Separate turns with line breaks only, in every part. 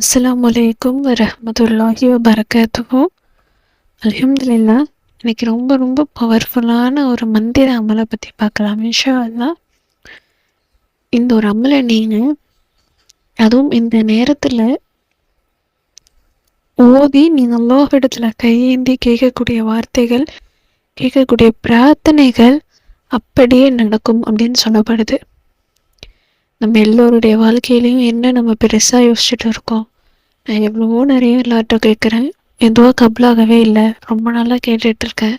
அஸ்லாம் வலைக்கும் வரமத்துல்லாஹி வபரகாத்துஹு அலமதுல்லா இன்னைக்கு ரொம்ப ரொம்ப பவர்ஃபுல்லான ஒரு மந்திர அமலை பற்றி பார்க்கலாம் இன்ஷா அல்லா இந்த ஒரு அமலை நீங்கள் அதுவும் இந்த நேரத்தில் ஓதி நீங்கள் அல்லாஹிடத்தில் கையேந்தி கேட்கக்கூடிய வார்த்தைகள் கேட்கக்கூடிய பிரார்த்தனைகள் அப்படியே நடக்கும் அப்படின்னு சொல்லப்படுது. நம்ம எல்லோருடைய வாழ்க்கையிலையும் என்ன நம்ம பெருசாக யோசிச்சுட்டு இருக்கோம்? நான் எவ்வளவோ நிறைய எல்லார்ட்ட கேட்குறேன் எதுவும் கபலாகவே இல்லை. ரொம்ப நாளாக கேட்டுட்டு இருக்கேன்.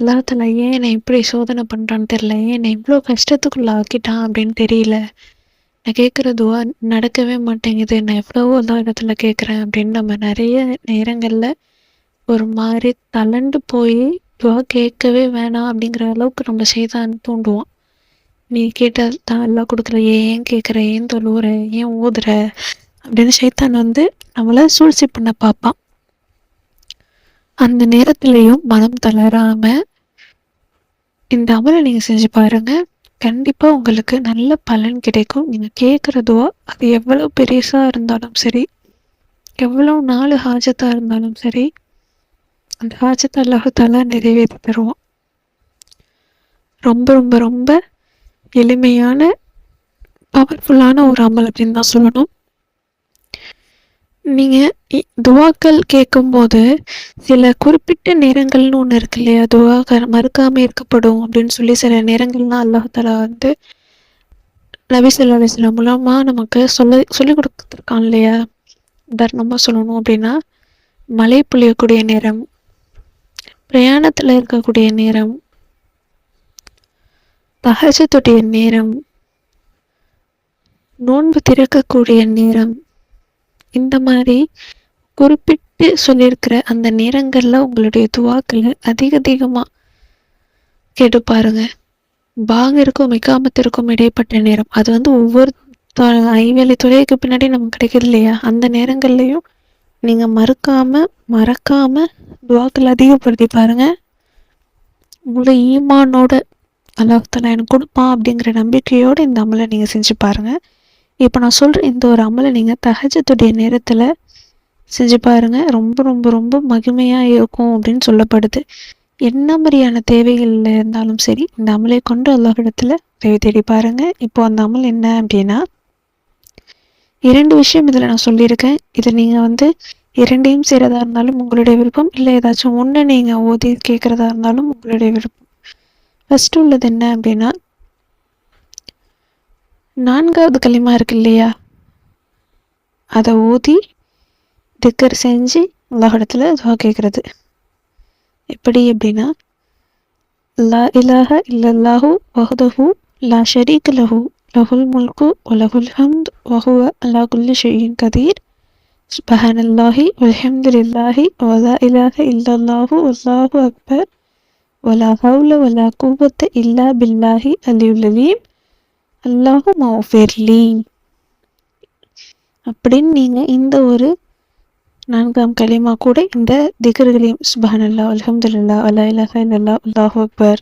அல்லாஹால ஏன் என்னை இப்படி சோதனை பண்ணுறான்னு தெரில ஏன் என்னை இவ்வளோ கஷ்டத்துக்குள்ள ஆக்கிட்டான் அப்படின்னு தெரியல. நான் கேட்குற துவா நடக்கவே மாட்டேங்குது. நான் எவ்வளவோ எல்லா இடத்துல கேட்குறேன் அப்படின்னு நம்ம நிறைய நேரங்களில் ஒரு மாதிரி தளண்டு போய் துவா கேட்கவே வேணாம் அப்படிங்கிற அளவுக்கு நம்ம செய்தான் தூண்டுவோம் நீ கேட்டால் தான் எல்லாம் கொடுக்குற ஏன் கேட்குற ஏன் தொழுவுற ஏன் ஓதுற அப்படின்னு சைத்தான் வந்து நம்மளை சூழ்ச்சி பண்ண பார்ப்பான். அந்த நேரத்திலையும் மனம் தளராம இந்த அமலை நீங்கள் செஞ்சு பாருங்க. கண்டிப்பாக உங்களுக்கு நல்ல பலன் கிடைக்கும். நீங்கள் கேட்குறதோ அது எவ்வளோ பெருசாக இருந்தாலும் சரி எவ்வளோ நாலு ஹாஜத்தாக இருந்தாலும் சரி அந்த ஹாஜத்தை அல்லாஹால நிறைவேற்றி தருவோம் ரொம்ப ரொம்ப ரொம்ப எளிமையான பவர்ஃபுல்லான ஒரு அமல் அப்படின்னு தான் சொல்லணும். நீங்கள் துவாக்கள் கேட்கும்போது சில குறிப்பிட்ட நேரங்கள்னு ஒன்று இருக்கு இல்லையா? துவா மறுக்காமல் இருக்கப்படும் அப்படின்னு சொல்லி சில நேரங்கள்லாம் அல்லாஹாலா வந்து நபி சொல்லி சில மூலமாக நமக்கு சொல்ல சொல்லி கொடுத்துருக்கான் இல்லையா? உதாரணமாக சொல்லணும் அப்படின்னா மழை பொழியக்கூடிய நேரம் பிரயாணத்தில் இருக்கக்கூடிய நேரம் தகஜத்துடைய நேரம். நோன்பு திறக்கக்கூடிய நேரம். இந்த மாதிரி குறிப்பிட்டு சொல்லியிருக்கிற அந்த நேரங்களில் உங்களுடைய துவாக்களை அதிக அதிகமாக கேட்டு பாருங்க. பாங்கிற்கும் மிகாமத்திற்கும் இடைப்பட்ட நேரம். அது வந்து ஒவ்வொரு ஐவேளை துறைக்கு பின்னாடி நமக்கு கிடைக்கிது இல்லையா? அந்த நேரங்கள்லையும் நீங்கள் மறுக்காம மறக்காம துவாக்கள் அதிகப்படுத்தி பாருங்க. முழு ஈமானோட அல்லாஹால எனக்கு கொடுப்பான் அப்படிங்கிற நம்பிக்கையோடு இந்த அமலை நீங்கள் செஞ்சு பாருங்கள் இப்போ நான் சொல்கிற இந்த ஒரு அமலை நீங்கள் தகஜத்துடைய நேரத்தில் செஞ்சு பாருங்கள் ரொம்ப ரொம்ப ரொம்ப மகிமையாக இருக்கும் அப்படின்னு சொல்லப்படுது. என்ன மாதிரியான தேவைகள் இருந்தாலும் சரி இந்த அமலை கொண்டு அல்லாஹிடத்தில் தேவை தேடி பாருங்கள் இப்போ அந்த அமல் என்ன அப்படின்னா இரண்டு விஷயம் இதில் நான் சொல்லியிருக்கேன். இதை நீங்கள் வந்து இரண்டையும் செய்கிறதா இருந்தாலும் உங்களுடைய விருப்பம் இல்லை ஏதாச்சும் ஒன்று நீங்கள் ஓதி கேட்குறதா இருந்தாலும் உங்களுடைய விருப்பம். ஃபஸ்ட்டு உள்ளது என்ன அப்படின்னா நான்காவது களிமா இருக்கு இல்லையா? அதை ஊதி திக்கர் செஞ்சு அல்லாஹிடத்தில் துவா கேட்குறது. எப்படி அப்படின்னா லா இலாஹ இல்லல்லாஹு வஹதஹு லா ஷரீக் லஹு லஹுல் முல்கு வலஹுல் ஹம்த் வஹுவ அல்லா குல்லி ஷெய்யின் கதீர். சுபஹானல்லாஹி வல்ஹம்துலில்லாஹி வலா இலாஹ இல்லல்லாஹு வல்லாஹு அக்பர். ஒலா ஹவுல ஒலா கூவத்த இல்லா பில்லாஹி அலியுல்லீம் அல்லாஹு மௌஃபிர்லி அப்படின்னு நீங்கள் இந்த ஒரு நான்காம் கலிமா கூட இந்த திகர்களையும் சுபஹான் அல்லா அலமதுல்லா அல்லா இலஹா இல்லல்லா அல்லாஹு அக்பர்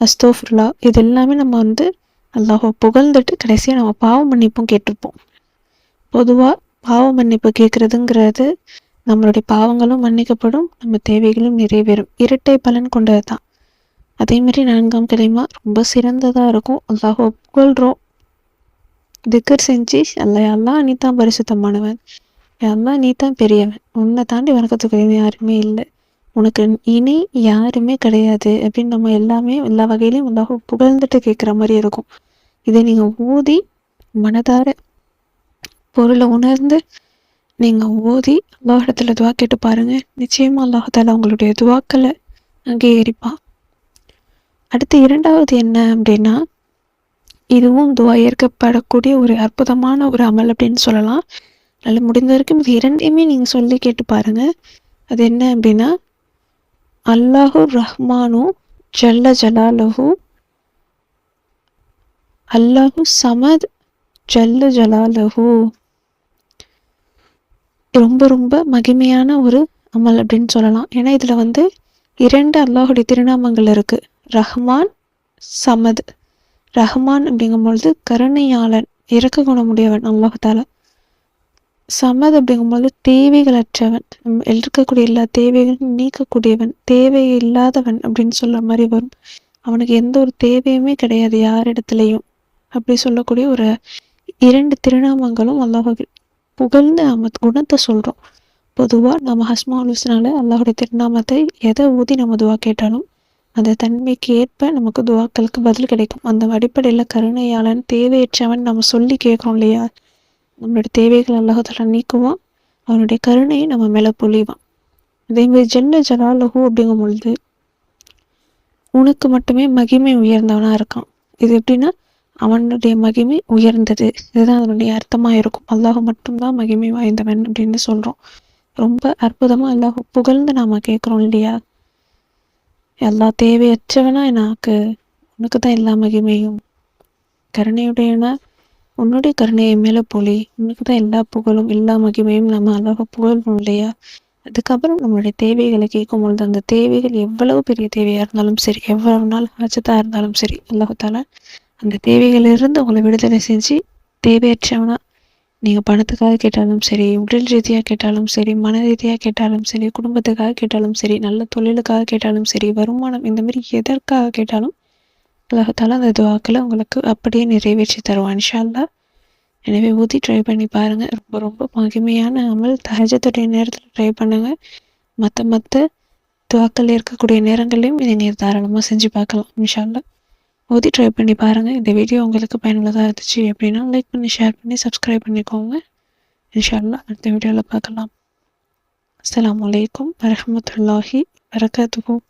அஸ்தோஃபுல்லா இது எல்லாமே நம்ம வந்து அல்லாஹோ புகழ்ந்துட்டு கடைசியாக நம்ம பாவ மன்னிப்பும் கேட்டிருப்போம் பொதுவாக பாவ மன்னிப்பு கேட்குறதுங்கிறது நம்மளுடைய பாவங்களும் மன்னிக்கப்படும் நம்ம தேவைகளும் நிறைவேறும். இரட்டை பலன் கொண்டது தான் அதேமாரி நான்காம் கிழமை ரொம்ப சிறந்ததாக இருக்கும். அல்லாஹோ புகழ்கிறோம் திக்கர் செஞ்சு அல்ல எல்லாம் நீ தான் பரிசுத்தமானவன். எல்லாம் நீ தான் பெரியவன். உன்னை தாண்டி வணக்கத்துக்கு யாருமே இல்லை. உனக்கு இனி யாருமே கிடையாது அப்படின்னு நம்ம எல்லாமே எல்லா வகையிலையும் அல்லாஹோ புகழ்ந்துட்டு கேட்குற மாதிரி இருக்கும். இதை நீங்கள் ஊதி மனதார பொருளை உணர்ந்து நீங்கள் ஓதி அல்லாஹிடத்தில் துவா கேட்டு பாருங்கள் நிச்சயமாக அல்லாஹால உங்களுடைய துவாக்களை அங்கீகரிப்பான். அடுத்து இரண்டாவது என்ன அப்படின்னா இதுவும் துவா ஏற்கப்படக்கூடிய ஒரு அற்புதமான ஒரு அமல் அப்படின்னு சொல்லலாம். நல்ல முடிந்த வரைக்கும் இது இரண்டையுமே நீங்கள் சொல்லி கேட்டு பாருங்கள் அது என்ன அப்படின்னா அல்லாஹு ரஹ்மானு ஜல்ல ஜலாலஹு அல்லாஹு சமத் ஜல்ல ஜலாலஹு. ரொம்ப ரொம்ப மகிமையான ஒரு அமல் அப்படின்னு சொல்லலாம். ஏன்னா இதில் வந்து இரண்டு அல்லாஹுடைய திருநாமங்கள் இருக்குது ரஹ்மான் சமத். ரஹ்மான் அப்படிங்கும்பொழுது கருணையாளன் இறக்க குணமுடையவன் அல்லாஹால சமத் அப்படிங்கும்போது தேவைகளற்றவன். நம்ம இருக்கக்கூடிய எல்லா தேவைகளும் நீக்கக்கூடியவன் தேவை இல்லாதவன் அப்படின்னு சொல்கிற மாதிரி வரும். அவனுக்கு எந்த ஒரு தேவையுமே கிடையாது யாரிடத்துலையும். அப்படி சொல்லக்கூடிய ஒரு இரண்டு திருநாமங்களும் அல்லாஹ் புகழ்ந்து நம்ம குணத்தை சொல்றோம். பொதுவாக நம்ம ஹஸ்மா ஹுஸ்னால அல்லாஹுடைய திருநாமத்தை எதை ஊதி நம்ம துவா கேட்டாலும் அந்த தன்மைக்கு ஏற்ப நமக்கு துவாக்களுக்கு பதில் கிடைக்கும். அந்த அடிப்படையில் கருணையாளன் தேவையற்றவன் நம்ம சொல்லி கேட்குறோம் இல்லையா? நம்மளுடைய தேவைகள் அல்லாஹால நீக்குவான். அவனுடைய கருணையை நம்ம மேலே பொழிவான். அதேமாதிரி ஜெல்ல ஜலாலஹூ அப்படிங்கும் பொழுது உனக்கு மட்டுமே மகிமை உயர்ந்தவனாக இருக்கான். இது எப்படின்னா அவனுடைய மகிமை உயர்ந்தது. இதுதான் அதனுடைய அர்த்தமாக இருக்கும் அல்லாஹ் மட்டும்தான் மகிமை வாய்ந்தவன் அப்படின்னு சொல்கிறோம் ரொம்ப அற்புதமாக அல்லாஹ் புகழ்ந்து நாம் கேட்குறோம் இல்லையா? எல்லா தேவையற்றவனா எனக்கு உனக்கு தான் எல்லா மகிமையும். கருணையுடையனா உன்னுடைய கருணையை மேலே போலி உனக்கு தான் எல்லா புகழும் எல்லா மகிமையும் நம்ம அல்லாஹ் புகழ்வோம் இல்லையா? அதுக்கப்புறம் நம்மளுடைய தேவைகளை கேட்கும் பொழுது அந்த தேவைகள் எவ்வளவு பெரிய தேவையாக இருந்தாலும் சரி எவ்வளவு நாள் ஆச்சத்தாக இருந்தாலும் சரி அல்லாஹால அந்த தேவைகளிலிருந்து உங்களை விடுதலை செஞ்சு தேவையற்றவனா. நீங்கள் பணத்துக்காக கேட்டாலும் சரி உடல் ரீதியாக கேட்டாலும் சரி மன ரீதியாக கேட்டாலும் சரி குடும்பத்துக்காக கேட்டாலும் சரி நல்ல தொழிலுக்காக கேட்டாலும் சரி வருமானம் இந்த மாதிரி எதற்காக கேட்டாலும் உலகத்தால் அந்த துவாக்களை உங்களுக்கு அப்படியே நிறைவேற்றி தருவான். இன்ஷால்லா எனவே ஊதி ட்ரை பண்ணி பாருங்கள் ரொம்ப ரொம்ப மகிமையான அமல். தகஜத்துடைய நேரத்தில் ட்ரை பண்ணுங்கள் மற்ற மற்ற துவாக்கள் இருக்கக்கூடிய நேரங்களையும் நீங்கள் தாராளமாக செஞ்சு பார்க்கலாம். இன்ஷால்லா ஊற்றி ட்ரை பண்ணி பாருங்கள் இந்த வீடியோ உங்களுக்கு பயனுள்ளதாக இருந்துச்சு அப்படின்னா லைக் பண்ணி ஷேர் பண்ணி சப்ஸ்கிரைப் பண்ணிக்கோங்க. இன்ஷால்லா அடுத்த வீடியோவில் பார்க்கலாம். அஸ்லாம் வலைக்கம் வரமத்துல்லாஹி வரகாத்துக்கும்